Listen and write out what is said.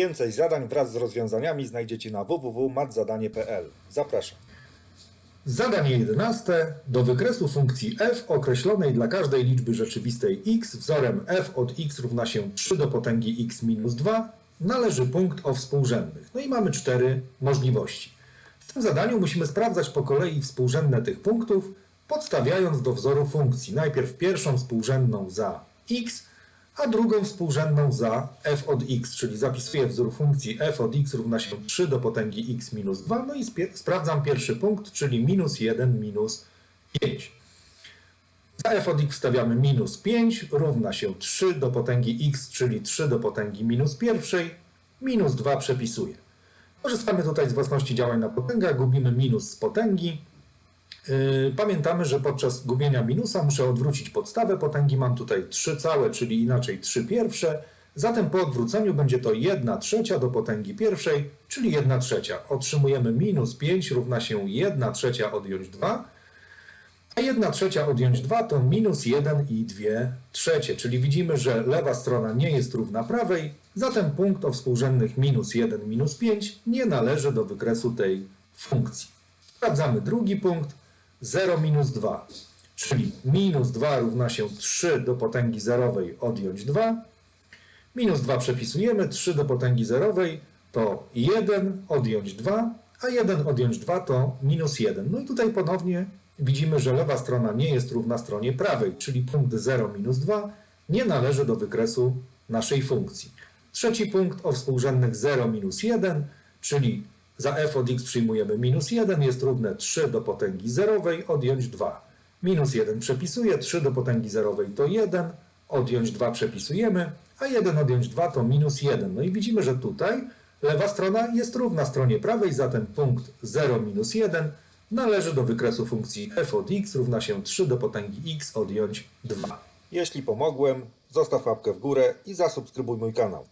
Więcej zadań wraz z rozwiązaniami znajdziecie na www.matzadanie.pl. Zapraszam. Zadanie 11. Do wykresu funkcji f określonej dla każdej liczby rzeczywistej x wzorem f od x równa się 3 do potęgi x minus 2 należy punkt o współrzędnych. No i mamy cztery możliwości. W tym zadaniu musimy sprawdzać po kolei współrzędne tych punktów, podstawiając do wzoru funkcji najpierw pierwszą współrzędną za x, a drugą współrzędną za f od x, czyli zapisuję wzór funkcji f od x równa się 3 do potęgi x minus 2, no i sprawdzam pierwszy punkt, czyli minus 1 minus 5. Za f od x wstawiamy minus 5 równa się 3 do potęgi x, czyli 3 do potęgi minus pierwszej, minus 2 przepisuję. Korzystamy tutaj z własności działań na potęgach, gubimy minus z potęgi, Pamiętamy, że podczas gubienia minusa muszę odwrócić podstawę potęgi. Mam tutaj 3 całe, czyli inaczej 3 pierwsze. Zatem po odwróceniu będzie to 1 trzecia do potęgi pierwszej, czyli 1 trzecia. Otrzymujemy minus 5 równa się 1 trzecia odjąć 2. A 1 trzecia odjąć 2 to minus 1 i 2 trzecie, czyli widzimy, że lewa strona nie jest równa prawej, zatem punkt o współrzędnych minus 1, minus 5 nie należy do wykresu tej funkcji. Sprawdzamy drugi punkt, 0 minus 2, czyli minus 2 równa się 3 do potęgi zerowej odjąć 2. Minus 2 przepisujemy, 3 do potęgi zerowej to 1 odjąć 2, a 1 odjąć 2 to minus 1. No i tutaj ponownie widzimy, że lewa strona nie jest równa stronie prawej, czyli punkt 0 minus 2 nie należy do wykresu naszej funkcji. Trzeci punkt o współrzędnych 0 minus 1, czyli za f od x przyjmujemy minus 1 jest równe 3 do potęgi zerowej odjąć 2. Minus 1 przepisuję, 3 do potęgi zerowej to 1, odjąć 2 przepisujemy, a 1 odjąć 2 to minus 1. No i widzimy, że tutaj lewa strona jest równa stronie prawej, zatem punkt 0 minus 1 należy do wykresu funkcji f od x równa się 3 do potęgi x odjąć 2. Jeśli pomogłem, zostaw łapkę w górę i zasubskrybuj mój kanał.